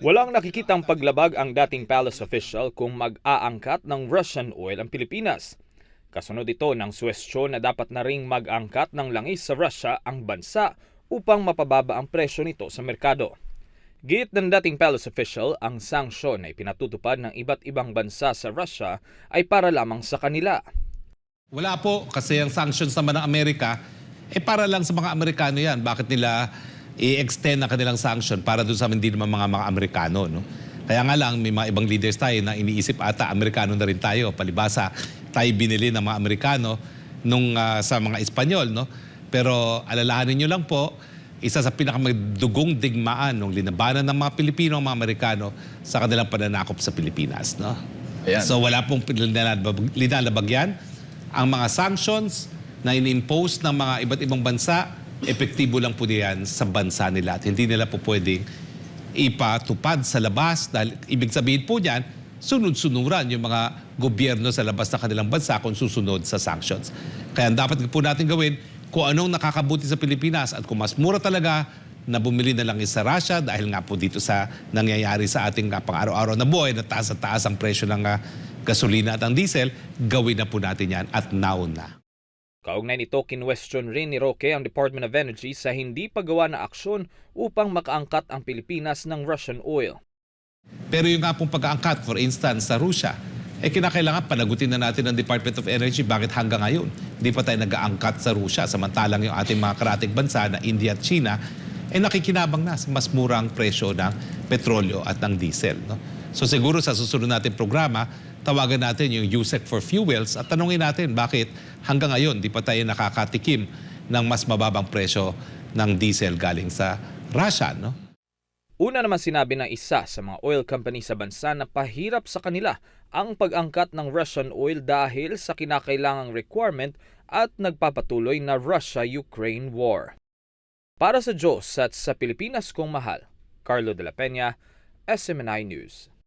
Walang nakikitang paglabag ang dating palace official kung mag-aangkat ng Russian oil ang Pilipinas. Kasunod ito ng suwestyon na dapat na ring mag-angkat ng langis sa Russia ang bansa upang mapababa ang presyo nito sa merkado. Git ng dating palace official, ang sanksyon na ipinatutupad ng iba't ibang bansa sa Russia ay para lamang sa kanila. Wala po, kasi ang sanctions naman ng Amerika, eh para lang sa mga Amerikano yan. Bakit nila i-extend ang kanilang sanction para doon sa hindi naman mga mga Amerikano, no? Kaya nga lang, may mga ibang leaders tayo na iniisip ata, Amerikano na rin tayo. Palibasa, tayo binili ng mga Amerikano nung ah, sa mga Espanyol, no? Pero alalahanin nyo lang po, isa sa pinakamagdugong digmaan nung linabanan ng mga Pilipino ang mga Amerikano sa kanilang pananakop sa Pilipinas, no? Ayan. So wala pong linalabag, linalabag yan. Ang mga sanctions na in-impose ng mga iba't ibang bansa, epektibo lang po diyan sa bansa nila at hindi nila po pwedeng ipatupad sa labas dahil ibig sabihin po diyan, sunod-sunuran yung mga gobyerno sa labas ng kanilang bansa kung susunod sa sanctions. Kaya dapat po natin gawin kung anong nakakabuti sa Pilipinas at kung mas mura talaga na bumili na lang sa Russia dahil nga po dito sa nangyayari sa ating nga pang-araw-araw na buhay na taas at taas ang presyo ng ah, gasolina at ang diesel, gawin na po natin yan at now na. Kaugnay nito, kinwestiyon rin ni Roque ang Department of Energy sa hindi paggawa na aksyon upang makaangkat ang Pilipinas ng Russian oil. Pero yung nga pong pag-aangkat, for instance, sa Russia, eh kinakailangan panagutin na natin ng Department of Energy bakit hanggang ngayon hindi pa tayo nag-aangkat sa Russia samantalang yung ating mga karating bansa na India at China eh nakikinabang na sa mas murang presyo ng petrolyo at ng diesel. No? So siguro sa susunod natin programa, tawagan natin yung USEC for Fuels at tanungin natin bakit hanggang ngayon di pa tayo nakakatikim ng mas mababang presyo ng diesel galing sa Russia. No? Una naman sinabi ng isa sa mga oil company sa bansa na pahirap sa kanila ang pag-angkat ng Russian oil dahil sa kinakailangang requirement at nagpapatuloy na Russia-Ukraine war. Para sa Diyos at sa Pilipinas kong mahal, Carlo de la Peña, SMNI News.